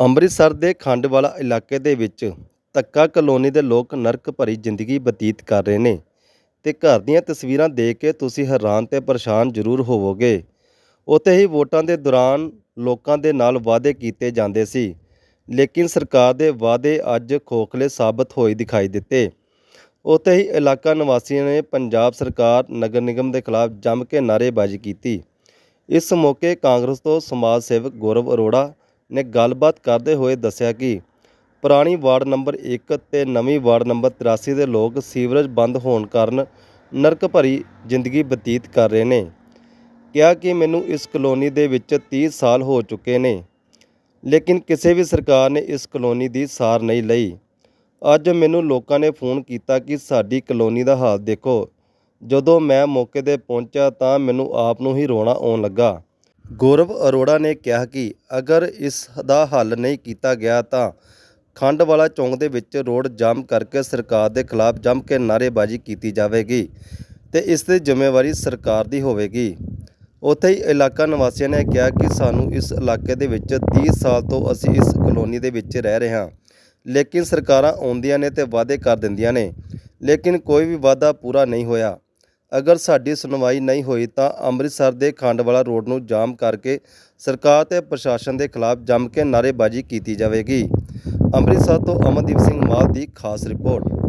ਅੰਮ੍ਰਿਤਸਰ ਦੇ ਖੰਡਵਾਲਾ ਇਲਾਕੇ ਦੇ ਵਿੱਚ ਤੱਕਾ ਕਲੋਨੀ ਦੇ ਲੋਕ ਨਰਕ ਭਰੀ ਜ਼ਿੰਦਗੀ ਬਤੀਤ ਕਰ ਰਹੇ ਨੇ ਤੇ ਘਰ ਦੀਆਂ ਤਸਵੀਰਾਂ ਦੇਖ ਕੇ ਤੁਸੀਂ ਹੈਰਾਨ ਤੇ ਪਰੇਸ਼ਾਨ ਜ਼ਰੂਰ ਹੋਵੋਗੇ। ਉੱਥੇ ਹੀ ਵੋਟਾਂ ਦੇ ਦੌਰਾਨ ਲੋਕਾਂ ਦੇ ਨਾਲ ਵਾਅਦੇ ਕੀਤੇ ਜਾਂਦੇ ਸੀ, ਲੇਕਿਨ ਸਰਕਾਰ ਦੇ ਵਾਅਦੇ ਅੱਜ ਖੋਖਲੇ ਸਾਬਤ ਹੋਏ ਦਿਖਾਈ ਦਿੱਤੇ। ਉੱਥੇ ਹੀ ਇਲਾਕਾ ਨਿਵਾਸੀਆਂ ਨੇ ਪੰਜਾਬ ਸਰਕਾਰ, ਨਗਰ ਨਿਗਮ ਦੇ ਖਿਲਾਫ ਜੰਮ ਕੇ ਨਾਅਰੇਬਾਜ਼ੀ ਕੀਤੀ। ਇਸ ਮੌਕੇ ਕਾਂਗਰਸ ਤੋਂ ਸਮਾਜ ਸੇਵਕ ਗੌਰਵ ਅਰੋੜਾ ਨੇ ਗੱਲਬਾਤ ਕਰਦੇ ਹੋਏ ਦੱਸਿਆ ਕਿ ਪੁਰਾਣੀ ਵਾਰਡ ਨੰਬਰ 1 ਤੇ ਨਵੀਂ ਵਾਰਡ ਨੰਬਰ 83 ਦੇ ਲੋਕ ਸੀਵਰੇਜ ਬੰਦ ਹੋਣ ਕਾਰਨ ਨਰਕ ਭਰੀ ਜ਼ਿੰਦਗੀ ਬਤੀਤ ਕਰ ਰਹੇ ਨੇ। ਕਿਹਾ ਕਿ ਮੈਨੂੰ ਇਸ ਕਲੋਨੀ ਦੇ ਵਿੱਚ 30 ਸਾਲ ਹੋ ਚੁੱਕੇ ਨੇ, ਲੇਕਿਨ ਕਿਸੇ ਵੀ ਸਰਕਾਰ ਨੇ ਇਸ ਕਲੋਨੀ ਦੀ ਸਾਰ ਨਹੀਂ ਲਈ। ਅੱਜ ਮੈਨੂੰ ਲੋਕਾਂ ਨੇ ਫੋਨ ਕੀਤਾ ਕਿ ਸਾਡੀ ਕਲੋਨੀ ਦਾ ਹਾਲ ਦੇਖੋ। ਜਦੋਂ ਮੈਂ ਮੌਕੇ ਤੇ ਪਹੁੰਚਿਆ ਤਾਂ ਮੈਨੂੰ ਆਪ ਨੂੰ ਹੀ ਰੋਣਾ ਆਉਣ ਲੱਗਾ। ਗੌਰਵ ਅਰੋੜਾ ਨੇ ਕਿਹਾ ਕਿ ਅਗਰ ਇਸ ਦਾ ਹੱਲ ਨਹੀਂ ਕੀਤਾ ਗਿਆ ਤਾਂ ਖੰਡਵਾਲਾ ਚੌਂਕ ਦੇ ਵਿੱਚ ਰੋਡ ਜਾਮ ਕਰਕੇ ਸਰਕਾਰ ਦੇ ਖਿਲਾਫ ਜੰਮ ਕੇ ਨਾਅਰੇਬਾਜ਼ੀ ਕੀਤੀ ਜਾਵੇਗੀ ਤੇ ਇਸ ਦੀ ਜ਼ਿੰਮੇਵਾਰੀ ਸਰਕਾਰ ਦੀ ਹੋਵੇਗੀ। ਉੱਥੇ ਹੀ ਇਲਾਕਾ ਨਿਵਾਸੀਆਂ ਨੇ ਕਿਹਾ ਕਿ ਸਾਨੂੰ ਇਸ ਇਲਾਕੇ ਦੇ ਵਿੱਚ 30 ਸਾਲ ਤੋਂ ਅਸੀਂ ਇਸ ਕਲੋਨੀ ਦੇ ਵਿੱਚ ਰਹਿ ਰਹੇ ਹਾਂ। ਲੇਕਿਨ ਸਰਕਾਰਾਂ ਆਉਂਦੀਆਂ ਨੇ ਤੇ ਵਾਅਦੇ ਕਰ ਦਿੰਦੀਆਂ ਨੇ, ਲੇਕਿਨ ਕੋਈ ਵੀ ਵਾਅਦਾ ਪੂਰਾ ਨਹੀਂ ਹੋਇਆ। ਅਗਰ ਸਾਡੀ ਸੁਣਵਾਈ ਨਹੀਂ ਹੋਈ ਤਾਂ ਅੰਮ੍ਰਿਤਸਰ ਦੇ ਖੰਡਵਾਲਾ ਰੋਡ ਨੂੰ ਜਾਮ ਕਰਕੇ ਸਰਕਾਰ ਤੇ ਪ੍ਰਸ਼ਾਸਨ ਦੇ ਖਿਲਾਫ ਜੰਮ ਕੇ ਨਾਅਰੇਬਾਜ਼ੀ ਕੀਤੀ ਜਾਵੇਗੀ। ਅੰਮ੍ਰਿਤਸਰ ਤੋਂ ਅਮਨਦੀਪ ਸਿੰਘ ਮਾਲ ਦੀ ਖਾਸ ਰਿਪੋਰਟ।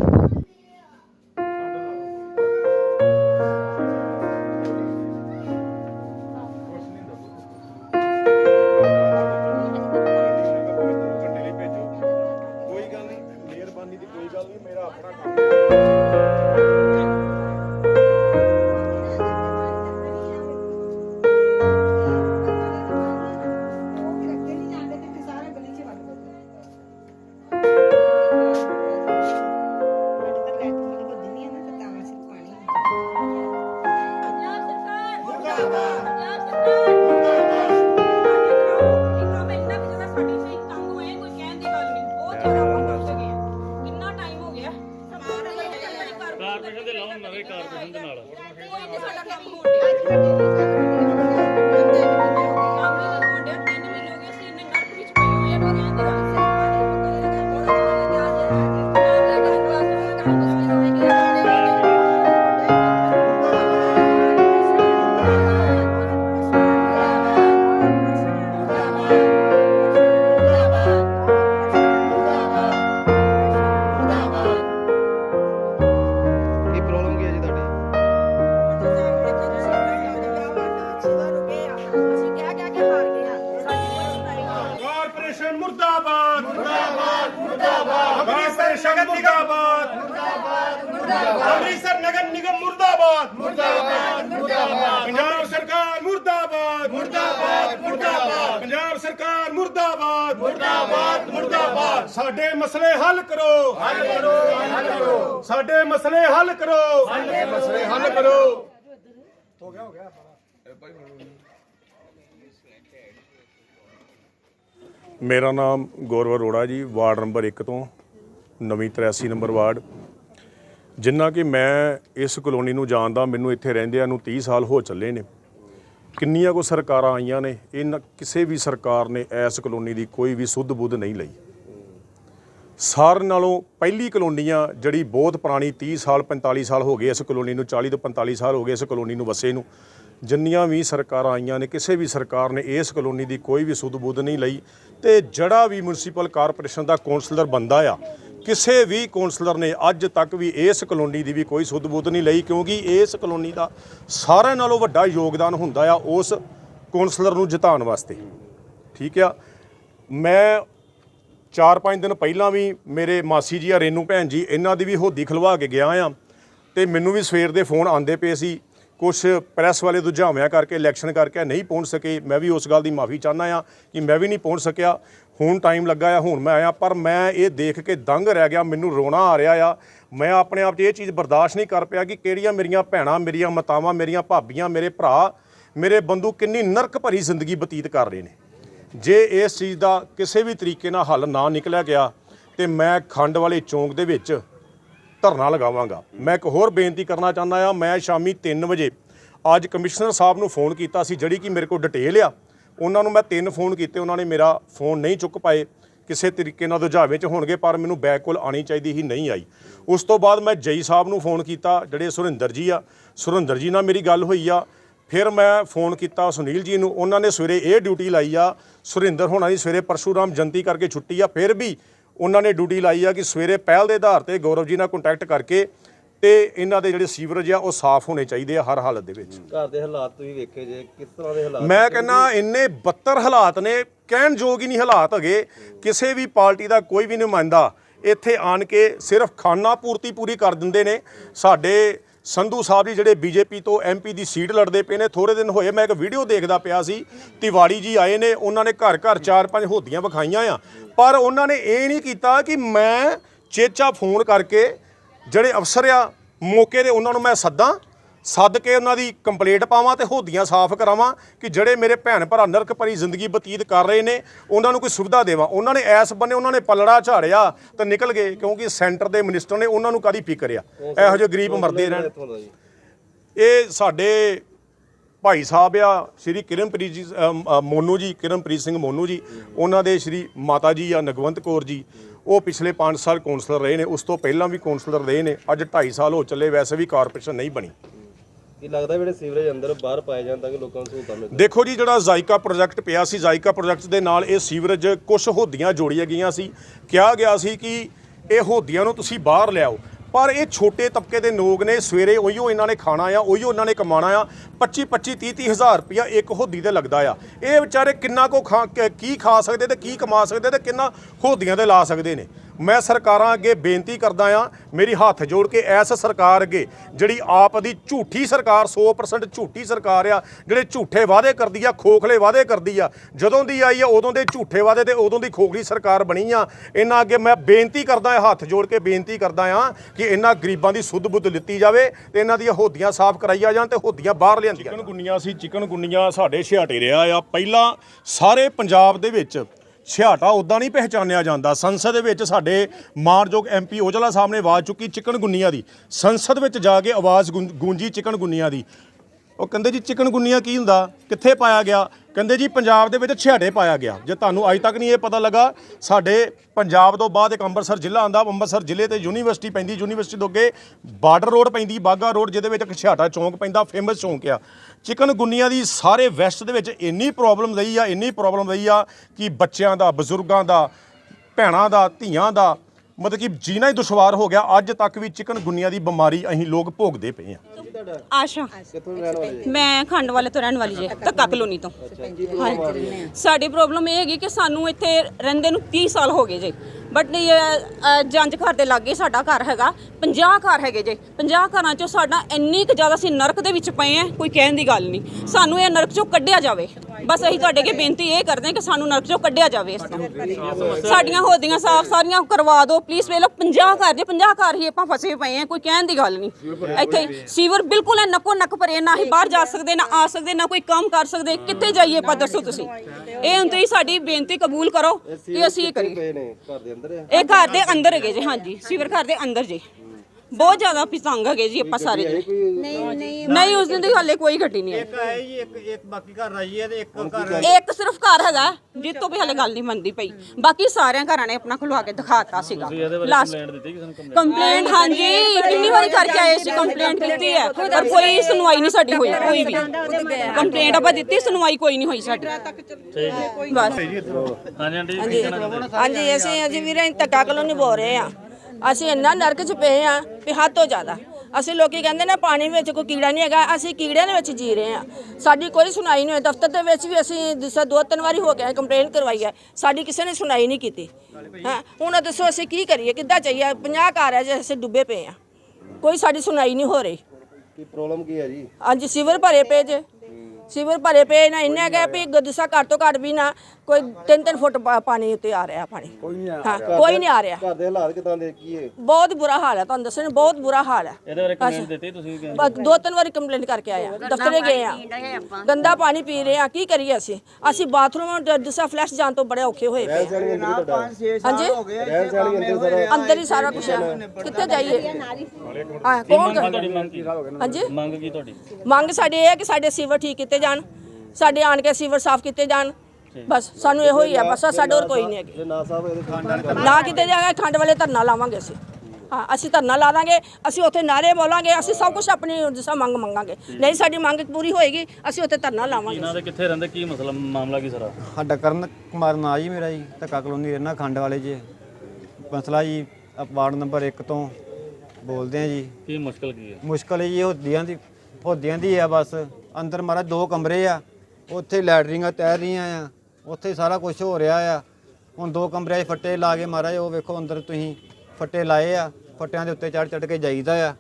ਅੰਮ੍ਰਿਤਸਰ ਨਗਰ ਨਿਗਮ ਮੁਰਦਾਬਾਦ ਮੁਰਦਾਬਾਦ ਅੰਮ੍ਰਿਤਸਰ ਨਗਰ ਨਿਗਮ ਮੁਰਦਾਬਾਦ ਮੁਰਦਾਬਾਦ ਮੁਰਦਾਬਾਦ ਪੰਜਾਬ ਸਰਕਾਰ ਮੁਰਦਾਬਾਦ ਮੁਰਦਾਬਾਦ ਮੁਰਦਾਬਾਦ ਪੰਜਾਬ ਸਰਕਾਰ ਮੁਰਦਾਬਾਦ ਮੁਰਦਾਬਾਦ ਮੁਰਦਾਬਾਦ ਸਾਡੇ ਮਸਲੇ ਹੱਲ ਕਰੋ ਹੱਲ ਕਰੋ ਹੱਲ ਕਰੋ ਸਾਡੇ ਮਸਲੇ ਹੱਲ ਕਰੋ ਸਾਡੇ ਮਸਲੇ ਹੱਲ ਕਰੋ ਮੇਰਾ ਨਾਮ ਗੌਰਵ ਅਰੋੜਾ ਜੀ ਵਾਰਡ ਨੰਬਰ 1 ਤੋਂ ਨਵੀਂ 83 ਨੰਬਰ ਵਾਰਡ। ਜਿੰਨਾ ਕਿ ਮੈਂ ਇਸ ਕਲੋਨੀ ਨੂੰ ਜਾਣਦਾ, ਮੈਨੂੰ ਇੱਥੇ ਰਹਿੰਦਿਆਂ ਨੂੰ 30 ਸਾਲ ਹੋ ਚੱਲੇ ਨੇ। ਕਿੰਨੀਆਂ ਕੋ ਸਰਕਾਰਾਂ ਆਈਆਂ ਨੇ ਇਹਨਾਂ ਕਿਸੇ ਵੀ ਸਰਕਾਰ ਨੇ ਇਸ ਕਲੋਨੀ ਦੀ ਕੋਈ ਵੀ ਸੁੱਧ ਬੁੱਧ ਨਹੀਂ ਲਈ। ਸਾਰ ਨਾਲੋਂ ਪਹਿਲੀ ਕਲੋਨੀਆਂ ਜਿਹੜੀ ਬਹੁਤ ਪੁਰਾਣੀ 30 ਸਾਲ 45 ਸਾਲ ਹੋ ਗਏ ਇਸ ਕਲੋਨੀ ਨੂੰ 40 ਤੋਂ 45 ਸਾਲ ਹੋ ਗਏ ਇਸ ਕਲੋਨੀ ਨੂੰ ਵਸੇ ਨੂੰ। ਜਿੰਨੀਆਂ ਵੀ ਸਰਕਾਰਾਂ ਆਈਆਂ ਨੇ, ਕਿਸੇ ਵੀ ਸਰਕਾਰ ਨੇ ਇਸ ਕਲੋਨੀ ਦੀ ਕੋਈ ਵੀ ਸੁੱਧ ਬੁੱਧ ਨਹੀਂ ਲਈ। ਤੇ ਜਿਹੜਾ ਵੀ ਮਿਊਨਿਸਪਲ ਕਾਰਪੋਰੇਸ਼ਨ ਦਾ ਕੌਂਸਲਰ ਬੰਦਾ ਆ ਕਿਸੇ ਵੀ ਕੌਂਸਲਰ ਨੇ ਅੱਜ ਤੱਕ ਵੀ ਇਸ ਕਲੋਨੀ ਦੀ ਵੀ ਕੋਈ ਸੁੱਧ ਬੁੱਧ ਨਹੀਂ ਲਈ, ਕਿਉਂਕਿ ਇਸ ਕਲੋਨੀ ਦਾ ਸਾਰਿਆਂ ਨਾਲੋਂ ਵੱਡਾ ਯੋਗਦਾਨ ਹੁੰਦਾ ਆ ਉਸ ਕੌਂਸਲਰ ਨੂੰ ਜਿਤਾਉਣ ਵਾਸਤੇ। ਠੀਕ ਆ? ਮੈਂ ਚਾਰ ਪੰਜ ਦਿਨ ਪਹਿਲਾਂ ਵੀ ਮੇਰੇ ਮਾਸੀ ਜੀ ਆ, ਰੇਨੂ ਭੈਣ ਜੀ, ਇਹਨਾਂ ਦੀ ਵੀ ਹੋਦੀ ਖਲਵਾ ਕੇ ਗਿਆ ਆ ਤੇ ਮੈਨੂੰ ਵੀ ਸਵੇਰ ਦੇ ਫੋਨ ਆਉਂਦੇ ਪਏ ਸੀ। ਕੁਝ ਪ੍ਰੈਸ ਵਾਲੇ ਦੁਝਾਵਿਆਂ ਕਰਕੇ, ਇਲੈਕਸ਼ਨ ਕਰਕੇ ਨਹੀਂ ਪਹੁੰਚ ਸਕੇ। ਮੈਂ ਵੀ ਉਸ ਗੱਲ ਦੀ ਮਾਫੀ ਚਾਹੁੰਦਾ ਆ ਕਿ ਮੈਂ ਵੀ ਨਹੀਂ ਪਹੁੰਚ ਸਕਿਆ। ਹੁਣ ਟਾਈਮ ਲੱਗਾ ਆ, ਹੁਣ ਮੈਂ ਆਇਆ ਪਰ ਮੈਂ ਇਹ ਦੇਖ ਕੇ ਦੰਗ ਰਹਿ ਗਿਆ, ਮੈਨੂੰ ਰੋਣਾ ਆ ਰਿਹਾ ਆ। ਮੈਂ ਆਪਣੇ ਆਪ 'ਚ ਇਹ ਚੀਜ਼ ਬਰਦਾਸ਼ਤ ਨਹੀਂ ਕਰ ਪਿਆ ਕਿ ਕਿਹੜੀਆਂ ਮੇਰੀਆਂ ਭੈਣਾਂ, ਮੇਰੀਆਂ ਮਾਤਾਵਾਂ, ਮੇਰੀਆਂ ਭਾਬੀਆਂ, ਮੇਰੇ ਭਰਾ, ਮੇਰੇ ਬੰਧੂ ਕਿੰਨੀ ਨਰਕ ਭਰੀ ਜ਼ਿੰਦਗੀ ਬਤੀਤ ਕਰ ਰਹੇ ਨੇ। ਜੇ ਇਸ ਚੀਜ਼ ਦਾ ਕਿਸੇ ਵੀ ਤਰੀਕੇ ਨਾਲ ਹੱਲ ਨਾ ਨਿਕਲਿਆ ਗਿਆ, ਤੇ ਮੈਂ ਖੰਡ ਵਾਲੇ ਚੌਂਕ ਦੇ ਵਿੱਚ ਧਰਨਾ ਲਗਾਵਾਂਗਾ। ਮੈਂ ਇੱਕ ਹੋਰ ਬੇਨਤੀ ਕਰਨਾ ਚਾਹੁੰਦਾ ਆ, ਮੈਂ ਸ਼ਾਮੀ 3 ਵਜੇ ਅੱਜ ਕਮਿਸ਼ਨਰ ਸਾਹਿਬ ਨੂੰ ਫੋਨ ਕੀਤਾ ਸੀ, ਜਿਹੜੀ ਕਿ ਮੇਰੇ ਕੋਲ ਡਿਟੇਲ ਆ। ਉਹਨਾਂ ਨੂੰ ਮੈਂ ਤਿੰਨ ਫੋਨ ਕੀਤੇ, ਉਹਨਾਂ ਨੇ ਮੇਰਾ ਫੋਨ ਨਹੀਂ ਚੁੱਕ ਪਾਏ, ਕਿਸੇ ਤਰੀਕੇ ਨਾਲ ਰੁਝਾਵੇਂ 'ਚ ਹੋਣਗੇ, ਪਰ ਮੈਨੂੰ ਬੈਕ ਕੋਲ ਆਣੀ ਚਾਹੀਦੀ ਹੀ ਨਹੀਂ ਆਈ। ਉਸ ਤੋਂ ਬਾਅਦ ਮੈਂ ਜਈ ਸਾਹਿਬ ਨੂੰ ਫੋਨ ਕੀਤਾ, ਜਿਹੜੇ ਸੁਰਿੰਦਰ ਜੀ ਆ। ਸੁਰਿੰਦਰ ਜੀ ਨਾਲ ਮੇਰੀ ਗੱਲ ਹੋਈ ਆ। ਫਿਰ ਮੈਂ ਫੋਨ ਕੀਤਾ ਸੁਨੀਲ ਜੀ ਨੂੰ, ਉਹਨਾਂ ਨੇ ਸਵੇਰੇ ਇਹ ਡਿਊਟੀ ਲਾਈ ਆ, ਸੁਰਿੰਦਰ ਹੋਣਾ ਦੀ ਸਵੇਰੇ ਪਰਸ਼ੂਰਾਮ ਜੰਤੀ ਕਰਕੇ ਛੁੱਟੀ ਆ, ਫਿਰ ਵੀ ਉਹਨਾਂ ਨੇ ਡਿਊਟੀ ਲਾਈ ਆ ਕਿ ਸਵੇਰੇ ਪਹਿਲ ਦੇ ਆਧਾਰ ਤੇ ਗੌਰਵ ਜੀ ਨਾਲ ਕੰਟੈਕਟ ਕਰਕੇ ਤੇ ਇਹਨਾਂ ਦੇ ਜਿਹੜੇ ਸੀਵਰੇਜ ਆ ਉਹ ਸਾਫ਼ ਹੋਣੇ ਚਾਹੀਦੇ ਆ ਹਰ ਹਾਲਤ ਦੇ ਵਿੱਚ। ਘਰ ਦੇ ਹਾਲਾਤ ਤੁਸੀਂ ਵੇਖੇ ਜੇ ਕਿਸ ਤਰ੍ਹਾਂ ਦੇ ਹਾਲਾਤ ਮੈਂ ਕਹਿੰਦਾ ਇੰਨੇ ਬੱਤਰ ਹਾਲਾਤ ਨੇ ਕਹਿਣ ਯੋਗ ਹੀ ਨਹੀਂ ਹਾਲਾਤ ਹੈਗੇ। ਕਿਸੇ ਵੀ ਪਾਰਟੀ ਦਾ ਕੋਈ ਵੀ ਨੁਮਾਇੰਦਾ ਇੱਥੇ ਆਣ ਕੇ ਸਿਰਫ ਖਾਨਾ ਪੂਰਤੀ ਪੂਰੀ ਕਰ ਦਿੰਦੇ ਨੇ। ਸਾਡੇ ਸੰਧੂ ਸਾਹਿਬ ਜੀ ਜਿਹੜੇ ਬੀਜੇਪੀ ਤੋਂ ਐਮਪੀ ਦੀ ਸੀਟ ਲੜਦੇ ਪਏ ਨੇ ਥੋੜੇ ਦਿਨ ਹੋਏ ਮੈਂ ਇੱਕ ਵੀਡੀਓ ਦੇਖਦਾ ਪਿਆ ਸੀ। ਤਿਵਾੜੀ ਜੀ ਆਏ ਨੇ ਉਹਨਾਂ ਨੇ ਘਰ ਘਰ ਚਾਰ ਪੰਜ ਹੋਦੀਆਂ ਵਿਖਾਈਆਂ ਆ। ਪਰ ਉਹਨਾਂ ਨੇ ਇਹ ਨਹੀਂ ਕੀਤਾ ਕਿ ਮੈਂ ਚੇਚਾ ਫੋਨ ਕਰਕੇ ਜਿਹੜੇ ਅਫਸਰ ਆ ਮੌਕੇ ਦੇ ਉਹਨਾਂ ਨੂੰ ਮੈਂ ਸੱਦਾਂ ਸੱਦ ਕੇ ਉਹਨਾਂ ਦੀ ਕੰਪਲੇਂਟ ਪਾਵਾਂ ਤੇ ਹੋਦੀਆਂ ਸਾਫ਼ ਕਰਾਵਾਂ ਕਿ ਜਿਹੜੇ ਮੇਰੇ ਭੈਣ ਭਰਾ ਨਰਕ ਭਰੀ ਜ਼ਿੰਦਗੀ ਬਤੀਤ ਕਰ ਰਹੇ ਨੇ ਉਹਨਾਂ ਨੂੰ ਕੋਈ ਸੁਵਿਧਾ ਦੇਵਾਂ। ਉਹਨਾਂ ਨੇ ਐਸ ਬੰਨੇ ਉਹਨਾਂ ਨੇ ਪਲੜਾ ਝਾੜਿਆ ਤਾਂ ਨਿਕਲ ਗਏ ਕਿਉਂਕਿ ਸੈਂਟਰ ਦੇ ਮਿਨਿਸਟਰ ਨੇ ਉਹਨਾਂ ਨੂੰ ਕਾਦੀ ਫਿਕਰ ਆ? ਇਹੋ ਜਿਹੇ ਗਰੀਬ ਮਰਦੇ ਰਹਿਣ। ਇਹ ਸਾਡੇ ਭਾਈ ਸਾਹਿਬ ਆ ਸ਼੍ਰੀ ਕਿਰਨਪ੍ਰੀਤ ਜੀ ਮੋਨੂ ਜੀ ਕਿਰਨਪ੍ਰੀਤ ਸਿੰਘ ਮੋਨੂ ਜੀ ਉਹਨਾਂ ਦੇ ਸ਼੍ਰੀ ਮਾਤਾ ਜੀ ਆ ਨਗਵੰਤ ਕੌਰ ਜੀ। ਉਹ ਪਿਛਲੇ 5 ਸਾਲ ਕੌਂਸਲਰ ਰਹੇ ਨੇ ਉਸ ਤੋਂ ਪਹਿਲਾਂ ਵੀ ਕੌਂਸਲਰ ਰਹੇ ਨੇ ਅੱਜ 2.5 ਸਾਲ ਹੋ ਚੱਲੇ ਵੈਸੇ ਵੀ ਕਾਰਪੋਰੇਸ਼ਨ ਨਹੀਂ ਬਣੀ। ਕੀ ਲੱਗਦਾ ਜਿਹੜੇ ਸੀਵਰੇਜ ਅੰਦਰ ਬਾਹਰ ਪਾਏ ਜਾਣ ਤਾਂ ਕਿ ਲੋਕਾਂ ਨੂੰ ਸਹੂਲਤਾਂ ਮਿਲ ਦੇਖੋ ਜੀ ਜਿਹੜਾ ਜ਼ਾਇਕਾ ਪ੍ਰੋਜੈਕਟ ਪਿਆ ਸੀ ਜ਼ਾਇਕਾ ਪ੍ਰੋਜੈਕਟ ਦੇ ਨਾਲ ਇਹ ਸੀਵਰੇਜ ਕੁਝ ਹੋਦੀਆਂ ਜੋੜੀਆਂ ਗਈਆਂ ਸੀ। ਕਿਹਾ ਗਿਆ ਸੀ ਕਿ ਇਹ ਹੋਦੀਆਂ ਨੂੰ ਤੁਸੀਂ ਬਾਹਰ ਲਿਆਓ। ਪਰ ਇਹ ਛੋਟੇ ਤਬਕੇ ਦੇ ਲੋਕ ਨੇ, ਸਵੇਰੇ ਉਹੀਓ ਇਹਨਾਂ ਨੇ ਖਾਣਾ ਆ, ਉਹੀਓ ਇਹਨਾਂ ਨੇ ਕਮਾਣਾ ਆ 25 25 30 30 ਹਜ਼ਾਰ ਰੁਪਇਆ ਇੱਕ ਹੋਦੀ ਤੇ ਲੱਗਦਾ ਆ। ਇਹ ਵਿਚਾਰੇ ਕਿੰਨਾ ਕੋ ਖਾ ਕੀ ਖਾ ਸਕਦੇ ਤੇ ਕੀ ਕਮਾ ਸਕਦੇ ਤੇ ਕਿੰਨਾ ਹੋਦੀਆਂ ਤੇ ਲਾ ਸਕਦੇ ਨੇ। ਮੈਂ ਸਰਕਾਰਾਂ ਅੱਗੇ ਬੇਨਤੀ ਕਰਦਾ ਆ ਮੇਰੀ ਹੱਥ ਜੋੜ ਕੇ ਐਸ ਸਰਕਾਰ ਅੱਗੇ, ਜਿਹੜੀ ਆਪ ਦੀ ਝੂਠੀ ਸਰਕਾਰ 100% ਝੂਠੀ ਸਰਕਾਰ ਆ, ਜਿਹੜੇ ਝੂਠੇ ਵਾਅਦੇ ਕਰਦੀ ਆ, ਖੋਖਲੇ ਵਾਅਦੇ ਕਰਦੀ ਆ, ਜਦੋਂ ਦੀ ਆਈ ਆ, ਉਦੋਂ ਦੇ ਝੂਠੇ ਵਾਅਦੇ ਤੇ ਉਦੋਂ ਦੀ ਖੋਖਲੀ ਸਰਕਾਰ ਬਣੀ ਆ। ਇਹਨਾਂ ਅੱਗੇ ਮੈਂ ਬੇਨਤੀ ਕਰਦਾ ਆ ਹੱਥ ਜੋੜ ਕੇ ਬੇਨਤੀ ਕਰਦਾ ਆ ਕਿ ਇਹਨਾਂ ਗਰੀਬਾਂ ਦੀ ਸੁੱਧ ਬੁੱਧ ਲਿੱਤੀ ਜਾਵੇ ਤੇ ਇਹਨਾਂ ਦੀਆਂ ਹੋਦੀਆਂ ਸਾਫ਼ ਕਰਾਈਆਂ ਜਾਣ ਤੇ ਹੋਦੀਆਂ ਬਾਹਰ ਲਿਆਂਦੀਆਂ ਚਿਕਨ ਗੁੰਨੀਆਂ ਸੀ ਚਿਕਨ ਗੁੰਨੀਆਂ ਸਾਡੇ ਛਿਆਟੇ ਰਿਹਾ ਆ। ਪਹਿਲਾਂ ਸਾਰੇ ਪੰਜਾਬ ਦੇ ਵਿੱਚ ਛਿਆਟਾ ਉਦਾਂ ਨਹੀਂ ਪਹਿਚਾਨਿਆ ਜਾਂਦਾ। ਸੰਸਦ ਦੇ ਵਿੱਚ ਸਾਡੇ ਮਾਨਯੋਗ ਐਮਪੀ ਔਜਲਾ ਸਾਹਿਬ ਨੇ ਆਵਾਜ਼ ਚੁੱਕੀ ਚਿਕਨ ਗੁੰਨੀਆਂ ਦੀ। ਸੰਸਦ ਵਿੱਚ ਜਾ ਕੇ ਆਵਾਜ਼ ਗੁੰਜ- ਗੂੰਜੀ ਚਿਕਨ ਗੁੰਨੀਆਂ ਦੀ। ਉਹ ਕਹਿੰਦੇ ਜੀ ਚਿਕਨ ਗੁੰਨੀਆਂ ਕੀ ਹੁੰਦਾ? ਕਿੱਥੇ ਪਾਇਆ ਗਿਆ? ਕਹਿੰਦੇ ਜੀ, ਪੰਜਾਬ ਦੇ ਵਿੱਚ ਛਿਆਟੇ ਪਾਇਆ ਗਿਆ। ਜੇ ਤੁਹਾਨੂੰ ਅੱਜ ਤੱਕ ਨਹੀਂ ਇਹ ਪਤਾ ਲੱਗਾ, ਸਾਡੇ ਪੰਜਾਬ ਤੋਂ ਬਾਅਦ ਇੱਕ ਅੰਮ੍ਰਿਤਸਰ ਜ਼ਿਲ੍ਹਾ ਆਂਦਾ ਅੰਮ੍ਰਿਤਸਰ ਜ਼ਿਲ੍ਹੇ ਤੇ ਯੂਨੀਵਰਸਿਟੀ ਪੈਂਦੀ, ਯੂਨੀਵਰਸਿਟੀ ਤੋਂ ਅੱਗੇ ਬਾਰਡਰ ਰੋਡ ਪੈਂਦੀ ਬਾਗਾ ਰੋਡ, ਜਿਹਦੇ ਵਿੱਚ ਇੱਕ ਛਿਆਟਾ ਚੌਂਕ ਪੈਂਦਾ ਫੇਮਸ ਚੌਂਕ ਆ। ਚਿਕਨ ਗੁੰਨੀਆਂ ਦੀ ਸਾਰੇ ਵੈਸਟ ਦੇ ਵਿੱਚ ਇੰਨੀ ਪ੍ਰੋਬਲਮ ਰਹੀ ਆ, ਇੰਨੀ ਪ੍ਰੋਬਲਮ ਰਹੀ ਆ ਕਿ ਬੱਚਿਆਂ ਦਾ, ਬਜ਼ੁਰਗਾਂ ਦਾ, ਭੈਣਾਂ ਦਾ, ਧੀਆਂ ਦਾ ਮਤਲਬ ਕਿ ਜੀਣਾ ਹੀ ਦੁਸ਼ਵਾਰ ਹੋ ਗਿਆ। ਅੱਜ ਤੱਕ ਵੀ ਚਿਕਨ ਗੁੰਨੀਆਂ ਦੀ ਬਿਮਾਰੀ ਅਸੀਂ ਲੋਕ ਭੋਗਦੇ ਪਏ ਆ ਆਸ਼ਾ, ਮੈਂ ਖੰਡ ਵਾਲੇ ਤੋਂ ਰਹਿਣ ਵਾਲੀ ਜੇ ਧੱਕਾ ਕਲੋਨੀ ਤੋਂ। ਹਾਂਜੀ। ਸਾਡੀ ਪ੍ਰੋਬਲਮ ਇਹ ਹੈਗੀ ਕਿ ਸਾਨੂੰ ਇੱਥੇ ਰਹਿੰਦੇ ਨੂੰ 30 ਸਾਲ ਹੋ ਗਏ ਜੇ। ਬਟ ਜੰਜ ਘਰ ਦੇ ਲਾਗੇ ਸਾਡਾ ਘਰ ਹੈਗਾ 50 ਘਰ ਹੈਗੇ ਜੇ। 50 ਘਰਾਂ ਚੋਂ ਸਾਡਾ ਇੰਨੀ ਕੁ ਜ਼ਿਆਦਾ ਅਸੀਂ ਨਰਕ ਦੇ ਵਿੱਚ ਪਏ ਆ ਕੋਈ ਕਹਿਣ ਦੀ ਗੱਲ ਨਹੀਂ। ਸਾਨੂੰ ਇਹ ਨਰਕ ਚੋਂ ਕੱਢਿਆ ਜਾਵੇ। ਬਸ ਅਸੀਂ ਤੁਹਾਡੇ ਅੱਗੇ ਬੇਨਤੀ ਇਹ ਕਰਦੇ ਹਾਂ ਕਿ ਸਾਨੂੰ ਨਰਕ ਚੋਂ ਕੱਢਿਆ ਜਾਵੇ ਇਸ ਤੋਂ ਸਾਡੀਆਂ ਹੋਦੀਆਂ ਸਾਫ਼ ਸਾਰੀਆਂ ਕਰਵਾ ਦਿਓ ਪਲੀਜ਼ ਵੇਖ ਲਓ 50 ਘਰ ਜੇ 50 ਘਰ ਹੀ ਆਪਾਂ ਫਸੇ ਪਏ ਆ ਕੋਈ ਕਹਿਣ ਦੀ ਗੱਲ ਨਹੀਂ। ਇੱਥੇ ਸੀਵਰ ਬਿਲਕੁਲ ਹੈ ਨੱਕੋ ਨੱਕ ਭਰੇ, ਨਾ ਹੀ ਬਾਹਰ ਜਾ ਸਕਦੇ, ਨਾ ਆ ਸਕਦੇ, ਨਾ ਕੋਈ ਕੰਮ ਕਰ ਸਕਦੇ, ਕਿੱਥੇ ਜਾਈਏ ਆਪਾਂ, ਦੱਸੋ ਤੁਸੀਂ। ਇਹ ਹੁਣ ਤੁਸੀਂ ਸਾਡੀ ਬੇਨਤੀ ਕਬੂਲ ਕਰੋ ਕਿ ਅਸੀਂ ਇਹ ਕਰੀਏ। ਘਰ ਦੇ ਅੰਦਰ ਇਹ ਘਰ ਦੇ ਅੰਦਰ ਹੈਗੇ ਜੀ, ਹਾਂਜੀ, ਸੀਵਰ ਘਰ ਦੇ ਅੰਦਰ ਜੀ। ਬਹੁਤ ਜ਼ਿਆਦਾ ਪਤੰਗ ਹੈਗੇ ਜੀ ਆਪਾਂ ਸਾਰੇ ਜੀ ਕੋਈ? ਨਹੀਂ ਉਸ ਦਿਨ ਦੀ ਹਾਲੇ ਕੋਈ ਘਟੀ ਨਹੀਂ ਹੈ ਇੱਕ ਹੈ ਜੀ ਇੱਕ ਇੱਕ ਬਾਕੀ ਘਰ ਆਈ ਹੈ ਤੇ ਇੱਕ ਘਰ ਇੱਕ ਸਿਰਫ ਘਰ ਹੈਗਾ ਜਿੱਤੋਂ ਤੋਂ ਵੀ ਹਲੇ ਗੱਲ ਨਹੀਂ ਮੰਨਦੀ ਪਈ। ਬਾਕੀ ਸਾਰਿਆਂ ਘਰਾਂ ਨੇ ਆਪਣਾ ਖੁਲਵਾ ਕੇ ਦਿਖਾਤਾ ਸੀਗਾ। ਲਾਸਟ ਕੰਪਲੇਂਟ ਦਿੱਤੀ ਕਿਸੇ ਨੂੰ ਕੰਪਲੇਂਟ ਕੰਪਲੇਂਟ ਹਾਂਜੀ ਕਿੰਨੀ ਵਾਰੀ ਕਰਕੇ ਆਏ ਸੀ ਕੰਪਲੇਂਟ ਕੀਤੀ ਹੈ ਪਰ ਕੋਈ ਸੁਣਵਾਈ ਨਹੀਂ ਸਾਡੀ ਹੋਈ ਕੋਈ ਵੀ। ਕੰਪਲੇਂਟ ਆਪਾਂ ਦਿੱਤੀ ਸੁਣਵਾਈ ਕੋਈ ਨਹੀਂ ਹੋਈ ਸਾਡੀ। ਬਸ। ਹਾਂਜੀ ਹਾਂਜੀ। ਅਸੀਂ ਅਸੀਂ ਵੀਰੇ ਧੱਕਾ ਕਲੋਨੀ ਬੋਲ ਰਹੇ ਆ ਅਸੀਂ ਇੰਨਾ ਨਰਕ ਚ ਪਏ ਆ ਵੀ ਹੱਦ ਤੋਂ ਜ਼ਿਆਦਾ। ਅਸੀਂ ਲੋਕੀ ਕਹਿੰਦੇ ਨੇ ਪਾਣੀ ਵਿੱਚ ਕੋਈ ਕੀੜਾ ਨਹੀਂ ਹੈਗਾ ਅਸੀਂ ਕੀੜਿਆਂ ਦੇ ਵਿੱਚ ਜੀ ਰਹੇ ਆ। ਸਾਡੀ ਕੋਈ ਸੁਣਾਈ ਨਹੀਂ ਹੋਈ ਦਫ਼ਤਰ ਦੇ ਵਿੱਚ ਵੀ ਅਸੀਂ ਤਰ੍ਹਾਂ ਦੋ ਤਿੰਨ ਵਾਰੀ ਹੋ ਗਿਆ ਕੰਪਲੇਂਟ ਕਰਵਾਈ ਹੈ ਸਾਡੀ ਕਿਸੇ ਨੇ ਸੁਣਾਈ ਨਹੀਂ ਕੀਤੀ। ਹਾਂ ਹੁਣ ਦੱਸੋ ਅਸੀਂ ਕੀ ਕਰੀਏ ਕਿੱਦਾਂ ਚਾਹੀਏ 50 ਘਰ ਹੈ ਜੇ ਅਸੀਂ ਡੁੱਬੇ ਪਏ ਆ। ਕੋਈ ਸਾਡੀ ਸੁਣਾਈ ਨਹੀਂ ਹੋ ਰਹੀ। ਕੀ ਪ੍ਰੋਬਲਮ ਕੀ ਹੈ ਜੀ? ਅੱਜ ਸਿਵਰ ਭਰੇ ਪਏ ਜੇ। ਸਿਵਰ ਭਰੇ ਪਏ ਨਾ ਇੰਨਾ ਕਿ ਵੀ ਗੁੱਦਸਾ ਘੱਟ ਤੋਂ ਘੱਟ ਵੀ ਨਾ ਕੋਈ 3-3 ਫੁੱਟ ਪਾ- ਪਾਣੀ ਉੱਤੇ ਆ ਰਿਹਾ ਪਾਣੀ। ਕੋਈ ਨਹੀਂ ਆ ਰਿਹਾ। ਕੋਈ ਨਹੀਂ ਆ ਰਿਹਾ। ਘਰ ਦੇ ਹਾਲਾਤ ਕਿਦਾਂ ਦੇ ਕੀ ਹੈ ਬਹੁਤ ਬੁਰਾ ਹਾਲ ਹੈ ਤੁਹਾਨੂੰ ਦੱਸਣ ਬਹੁਤ ਬੁਰਾ ਹਾਲ ਹੈ। ਇਹਦੇ ਬਾਰੇ ਕੰਪਲੇਂਟ ਦਿੱਤੀ ਤੁਸੀਂ ਕਿ ਬਸ ਦੋ ਤਿੰਨ ਵਾਰੀ ਕੰਪਲੇਂਟ ਕਰਕੇ ਆਏ ਆ। ਦਫ਼ਤਰੇ ਗਏ ਆ। ਗੰਦਾ ਪਾਣੀ ਪੀ ਰਹੇ ਆ। ਕੀ ਕਰੀਏ ਅਸੀਂ? ਅਸੀਂ ਬਾਥਰੂਮ ਦੂਸਰਾ ਫਲੈਸ਼ ਜਾਣ ਤੋਂ ਬੜੇ ਔਖੇ ਹੋਏ ਪਏ ਹੀ ਹਾਂਜੀ ਰਹਿਣ ਅੰਦਰ ਸਾਰਾ? ਅੰਦਰ ਹੀ ਸਾਰਾ ਕੁਝ ਹੈ ਕਿੱਥੇ ਜਾਈਏ? ਹਾਂ ਕੌਣ ਤੁਹਾਡੀ ਮੰਗ ਕੀ? ਹਾਂਜੀ? ਮੰਗ ਕੀ ਤੁਹਾਡੀ? ਮੰਗ ਸਾਡੀ ਇਹ ਹੈ ਕਿ ਸਾਡੇ ਸੀਵਰ ਠੀਕ ਕੀਤੇ ਜਾਣ। ਸਾਡੇ ਆਣ ਕੇ ਸੀਵਰ ਸਾਫ਼ ਕੀਤੇ ਜਾਣ। ਬਸ ਸਾਨੂੰ ਇਹੋ ਹੀ ਆ ਬਸ ਸਾਡੇ ਹੋਰ ਕੋਈ ਨਹੀਂ ਹੈਗੇ। ਜੇ ਨਾ ਸਾਹਿਬ ਇਹਦੇ ਖੰਡ ਨਾ ਕਿਤੇ ਜਾਗਾ ਖੰਡ ਵਾਲੇ ਧਰਨਾ ਲਾਵਾਂਗੇ ਅਸੀਂ। ਹਾਂ ਅਸੀਂ ਧਰਨਾ ਲਾ ਦਾਂਗੇ ਅਸੀਂ ਉੱਥੇ ਨਾਰੇ ਬੋਲਾਂਗੇ ਅਸੀਂ ਸਭ ਕੁਝ ਆਪਣੀ ਜਿਸਾ ਮੰਗ ਮੰਗਾਂਗੇ। ਨਹੀਂ ਸਾਡੀ ਮੰਗ ਪੂਰੀ ਹੋਏਗੀ ਅਸੀਂ ਉੱਥੇ ਧਰਨਾ ਲਾਵਾਂਗੇ। ਇਹਨਾਂ ਦੇ ਕਿੱਥੇ ਰਹਿੰਦੇ ਕੀ ਮਸਲਾ ਮਾਮਲਾ ਕੀ ਸਾਰਾ? ਸਾਡਾ ਕਰਨ ਕੁਮਾਰ ਨਾਂ ਜੀ ਮੇਰਾ ਜੀ ਧੱਕਾ ਕਲੋਨੀ ਰਹਿਣਾ ਖੰਡ ਵਾਲੇ ਜੀ। ਮਸਲਾ ਜੀ ਵਾਰਡ ਨੰਬਰ 1 ਤੋਂ ਬੋਲਦੇ ਆ ਜੀ। ਕੀ ਮੁਸ਼ਕਲ ਕੀ ਹੈ ਮੁਸ਼ਕਲ ਇਹ ਹੋਦੀਆਂ ਦੀ ਹੋਦੀਆਂ ਦੀ ਆ ਬਸ। ਅੰਦਰ ਮਾਰਾ ਦੋ ਕਮਰੇ ਆ ਉੱਥੇ ਲੈਟਰਿੰਗਾਂ ਤੈਰ ਰਹੀਆਂ ਆ। ਉੱਥੇ ਸਾਰਾ ਕੁਝ ਹੋ ਰਿਹਾ ਆ। ਹੁਣ ਦੋ ਕਮਰਿਆਂ 'ਚ ਫੱਟੇ ਲਾ ਕੇ ਮਾਰਾ ਉਹ ਵੇਖੋ ਅੰਦਰ ਤੁਸੀਂ ਫੱਟੇ ਲਾਏ ਆ ਫੱਟਿਆਂ ਦੇ ਉੱਤੇ ਚੜ ਚੜ ਕੇ ਜਾਈਦਾ ਆ।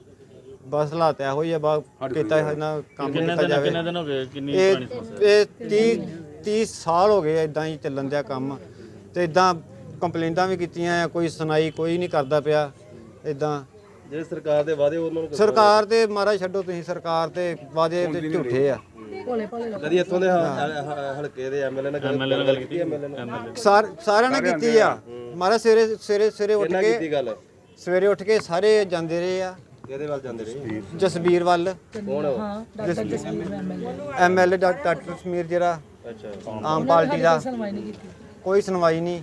ਬਸ ਹਾਲਾਤ ਇਹੋ ਹੀ ਆ ਬਾ ਕੀਤਾ ਇਹਨਾਂ ਕੰਮ ਕਿੰਨੇ ਕੀਤਾ ਦਿਨ ਜਾਵੇ। ਕਿੰਨੇ ਦਿਨ ਹੋ ਗਏ? ਕਿੰਨੀ ਇਹ ਪੁਰਾਣੀ ਸਮੱਸਿਆ ਇਹ 30 30 ਸਾਲ ਹੋ ਗਏ ਇਦਾਂ ਹੀ ਚੱਲਣ ਦਿਆ ਕੰਮ। ਤੇ ਇਦਾਂ ਕੰਪਲੇਂਟਾਂ ਵੀ ਕੀਤੀਆਂ ਆ ਕੋਈ ਸੁਣਾਈ ਕੋਈ ਨਹੀਂ ਕਰਦਾ ਪਿਆ ਇਦਾਂ ਜਿਹੜੇ ਸਰਕਾਰ ਦੇ ਵਾਅਦੇ ਉਹਨਾਂ ਨੂੰ ਸਰਕਾਰ ਤੇ ਮਾਰਾ ਛੱਡੋ ਤੁਸੀਂ ਸਰਕਾਰ ਤੇ ਵਾਦੇ ਤੇ ਝੂਠੇ ਆ। ਕਦੀ ਇੱਥੋਂ ਦੇ ਹ- ਹ- ਹਲਕੇ ਦੇ ਐਮਐਲਏ ਨਾਲ ਗੱਲ ਐਮਐਲਏ ਨਾਲ ਗੱਲ ਕੀਤੀ ਐਮਐਲਏ ਨਾਲ? ਐਮਐਲਏ ਸਾਰ ਸਾਰਿਆਂ ਨੇ ਕੀਤੀ ਆ। ਮਾਰਾ ਸਵੇਰੇ ਸਵੇਰੇ ਸਵੇਰੇ ਉੱਠ ਕਿੰਨਾ ਕੇ ਕੀਤੀ ਗੱਲ? ਸਵੇਰੇ ਉੱਠ ਕੇ ਸਾਰੇ ਜਾਂਦੇ ਰਹੇ ਆ। ਕਿਹਦੇ ਵੱਲ ਜਾਂਦੇ ਰਹੇ? ਜਸਬੀਰ ਵੱਲ। ਕੌਣ ਉਹ? ਐਮਐਲਏ ਡਾਕਟਰ ਸਮੀਰ ਜਿਹੜਾ ਅੱਛਾ। ਆਮ ਪਾਰਟੀ ਦਾ। ਕੋਈ ਸੁਣਵਾਈ ਨਹੀਂ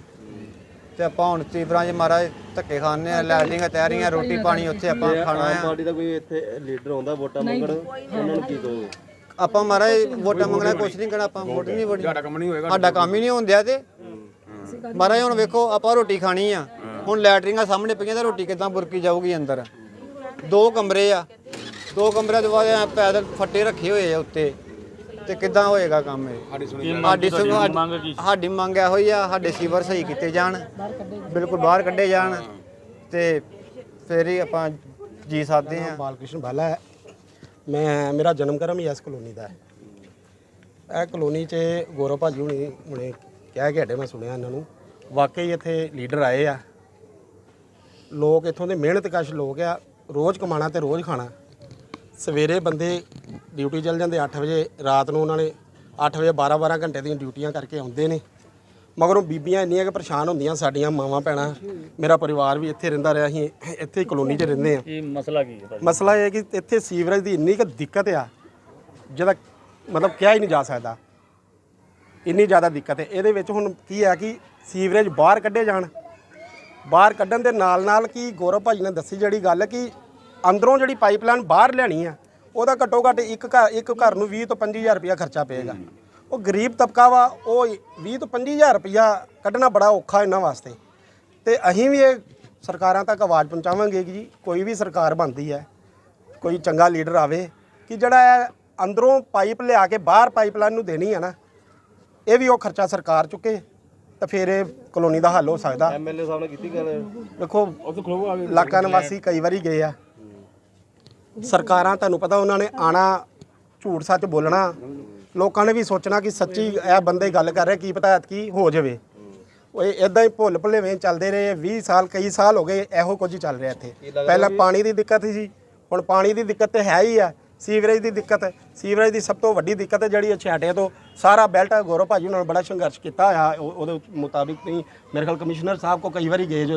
ਤੇ ਆਪਾਂ ਹੁਣ ਤੀਬਰਾਂ 'ਚ ਮਹਾਰਾਜ ਧੱਕੇ ਖਾਣੇ ਆ ਲੈਟਰਿੰਗਾਂ ਤੈਰੀਆਂ ਰੋਟੀ ਪਾਣੀ ਉੱਥੇ ਆਪਾਂ ਖਾਣਾ ਆਮ ਆ। ਪਾਰਟੀ ਦਾ ਕੋਈ ਇੱਥੇ ਲੀਡਰ ਆਉਂਦਾ ਵੋਟਾਂ ਮੰਗਣ ਉਹਨਾਂ ਨੂੰ ਕੀ ਕਹੋਗੇ? ਆਪਾਂ ਮਹਾਰਾਜ ਵੋਟਾਂ ਮੰਗਣਾ ਕੁਛ ਨਹੀਂ ਕਰਨਾ ਆਪਾਂ ਵੋਟ ਨਹੀਂ ਵੋਟੀ। ਸਾਡਾ ਕੰਮ ਨਹੀਂ ਹੋਏਗਾ ਸਾਡਾ ਕੰਮ ਹੀ ਨਹੀਂ ਹੁੰਦਿਆ ਤੇ। ਮਹਾਰਾਜ ਹੁਣ ਵੇਖੋ ਆਪਾਂ ਰੋਟੀ ਖਾਣੀ ਆ। ਹੁਣ ਲੈਟਰਿੰਗਾਂ ਸਾਹਮਣੇ ਪਈਆਂ ਤਾਂ ਰੋਟੀ ਕਿੱਦਾਂ ਬੁਰਕੀ ਜਾਊਗੀ ਅੰਦਰ? ਦੋ ਕਮਰੇ ਆ। ਦੋ ਕਮਰਿਆਂ ਦੇ ਬਾਅਦ ਪੈਦਲ ਫੱਟੇ ਰੱਖੇ ਹੋਏ ਆ ਉੱਤੇ। ਤੇ ਕਿੱਦਾਂ ਹੋਏਗਾ ਕੰਮ ਇਹ? ਸਾਡੀ ਸਾਡੀ ਸੁਣੋ ਮੰਗ ਕੀ? ਸਾਡੀ ਮੰਗ ਇਹੋ ਹੀ ਆ ਸਾਡੇ ਸੀਵਰ ਸਹੀ ਕੀਤੇ ਜਾਣ। ਬਿਲਕੁਲ ਬਾਹਰ ਕੱਢੇ ਜਾਣ। ਤੇ ਫਿਰ ਹੀ ਆਪਾਂ ਜੀ ਸਕਦੇ ਆ ਬਾਲਕ੍ਰਿਸ਼ਨ ਬਾਲਾ ਹੈ। ਮੈਂ, ਮੇਰਾ ਜਨਮ ਕਰਮ ਹੀ ਇਸ ਕਲੋਨੀ ਦਾ ਹੈ। ਇਹ ਕਲੋਨੀ 'ਚ ਗੌਰਵ ਭਾਜੀ ਹੁਣੀ ਹੁਣੇ ਕਹਿ ਕੇ ਹਟੇ, ਮੈਂ ਸੁਣਿਆ ਇਹਨਾਂ ਨੂੰ। ਵਾਕਈ ਇੱਥੇ ਲੀਡਰ ਆਏ ਆ। ਲੋਕ ਇੱਥੋਂ ਦੇ ਮਿਹਨਤਕਸ਼ ਲੋਕ ਆ, ਰੋਜ਼ ਕਮਾਣਾ ਤੇ ਰੋਜ਼ ਖਾਣਾ। ਸਵੇਰੇ ਬੰਦੇ ਡਿਊਟੀ ਚੱਲ ਜਾਂਦੇ 8 ਵਜੇ ਰਾਤ ਨੂੰ ਉਹਨਾਂ ਨੇ 8 ਵਜੇ 12 12 ਘੰਟੇ ਦੀਆਂ ਡਿਊਟੀਆਂ ਕਰਕੇ ਆਉਂਦੇ ਨੇ। ਮਗਰੋਂ ਬੀਬੀਆਂ ਇੰਨੀਆਂ ਕਿ ਪਰੇਸ਼ਾਨ ਹੁੰਦੀਆਂ ਸਾਡੀਆਂ ਮਾਵਾਂ ਭੈਣਾਂ। ਮੇਰਾ ਪਰਿਵਾਰ ਵੀ ਇੱਥੇ ਰਹਿੰਦਾ ਰਿਹਾ ਅਸੀਂ ਇੱਥੇ ਹੀ ਕਲੋਨੀ 'ਚ ਰਹਿੰਦੇ ਆ ਕੀ ਮਸਲਾ ਕੀ ਹੈ ਭਾਜੀ ਮਸਲਾ ਇਹ ਹੈ ਕਿ ਇੱਥੇ ਸੀਵਰੇਜ ਦੀ ਇੰਨੀ ਕੁ ਦਿੱਕਤ ਆ ਜਿਹਦਾ ਮਤਲਬ ਕਿਹਾ ਹੀ ਨਹੀਂ ਜਾ ਸਕਦਾ। ਇੰਨੀ ਜ਼ਿਆਦਾ ਦਿੱਕਤ ਹੈ। ਇਹਦੇ ਵਿੱਚ ਹੁਣ ਕੀ ਹੈ ਕਿ ਸੀਵਰੇਜ ਬਾਹਰ ਕੱਢੇ ਜਾਣ। ਬਾਹਰ ਕੱਢਣ ਦੇ ਨਾਲ ਨਾਲ ਕੀ ਗੌਰਵ ਭਾਜੀ ਨੇ ਦੱਸੀ ਜਿਹੜੀ ਗੱਲ ਕਿ ਅੰਦਰੋਂ ਜਿਹੜੀ ਪਾਈਪਲਾਈਨ ਬਾਹਰ ਲੈਣੀ ਆ ਉਹਦਾ ਘੱਟੋ ਘੱਟ ਇੱਕ ਘਰ ਇੱਕ ਘਰ ਨੂੰ 20 ਤੋਂ 25000 ਰੁਪਇਆ ਖਰਚਾ ਪਏਗਾ। ਉਹ ਗਰੀਬ ਤਬਕਾ ਵਾ ਉਹ 20 ਤੋਂ 25000 ਰੁਪਇਆ ਕੱਢਣਾ ਬੜਾ ਔਖਾ ਇਹਨਾਂ ਵਾਸਤੇ। ਤੇ ਅਸੀਂ ਵੀ ਇਹ ਸਰਕਾਰਾਂ ਤੱਕ ਆਵਾਜ਼ ਪਹੁੰਚਾਵਾਂਗੇ ਕਿ ਜੀ ਕੋਈ ਵੀ ਸਰਕਾਰ ਬਣਦੀ ਹੈ ਕੋਈ ਚੰਗਾ ਲੀਡਰ ਆਵੇ ਕਿ ਜਿਹੜਾ ਇਹ ਅੰਦਰੋਂ ਪਾਈਪ ਲਿਆ ਕੇ ਬਾਹਰ ਪਾਈਪਲਾਈਨ ਨੂੰ ਦੇਣੀ ਹੈ ਨਾ ਇਹ ਵੀ ਉਹ ਖਰਚਾ ਸਰਕਾਰ ਚੁੱਕੇ ਤਾਂ ਫਿਰ ਇਹ ਕਲੋਨੀ ਦਾ ਹੱਲ ਹੋ ਸਕਦਾ। ਐਮਐਲਏ ਸਾਹਿਬ ਨਾਲ ਕੀਤੀ ਗੱਲ? ਦੇਖੋ ਇਲਾਕਾ ਨਿਵਾਸੀ ਕਈ ਵਾਰੀ ਗਏ ਆ। ਸਰਕਾਰਾਂ ਤੁਹਾਨੂੰ ਪਤਾ ਉਹਨਾਂ ਨੇ ਆਣਾ ਝੂਠ ਸੱਚ ਬੋਲਣਾ ਲੋਕਾਂ ਨੇ ਵੀ ਸੋਚਣਾ ਕਿ ਸੱਚੀ ਇਹ ਬੰਦੇ ਗੱਲ ਕਰ ਰਹੇ ਕੀ ਪਤਾ ਕੀ ਹੋ ਜਾਵੇ। ਉਹ ਇਦਾਂ ਹੀ ਭੁੱਲ ਭੁਲੇਵੇਂ ਚੱਲਦੇ ਰਹੇ 20 ਸਾਲ ਕਈ ਸਾਲ ਹੋ ਗਏ ਇਹੋ ਕੁਝ ਚੱਲ ਰਿਹਾ ਇੱਥੇ। ਪਹਿਲਾਂ ਪਾਣੀ ਦੀ ਦਿੱਕਤ ਸੀ ਹੁਣ ਪਾਣੀ ਦੀ ਦਿੱਕਤ ਤੇ ਹੈ ਹੀ ਆ। ਸੀਵਰੇਜ ਦੀ ਦਿੱਕਤ ਹੈ ਸੀਵਰੇਜ ਦੀ ਸਭ ਤੋਂ ਵੱਡੀ ਦਿੱਕਤ ਹੈ ਜਿਹੜੀ ਛਾਟਿਆਂ ਤੋਂ ਸਾਰਾ ਬੈਲਟ ਗੌਰਵ ਭਾਜੀ ਨਾਲ ਬੜਾ ਸੰਘਰਸ਼ ਕੀਤਾ ਉਹ- ਉਹਦੇ ਮੁਤਾਬਿਕ ਤੁਸੀਂ ਮੇਰੇ ਖਿਆਲ ਕਮਿਸ਼ਨਰ ਸਾਹਿਬ ਕੋ ਕਈ ਵਾਰੀ ਗਏ ਜੋ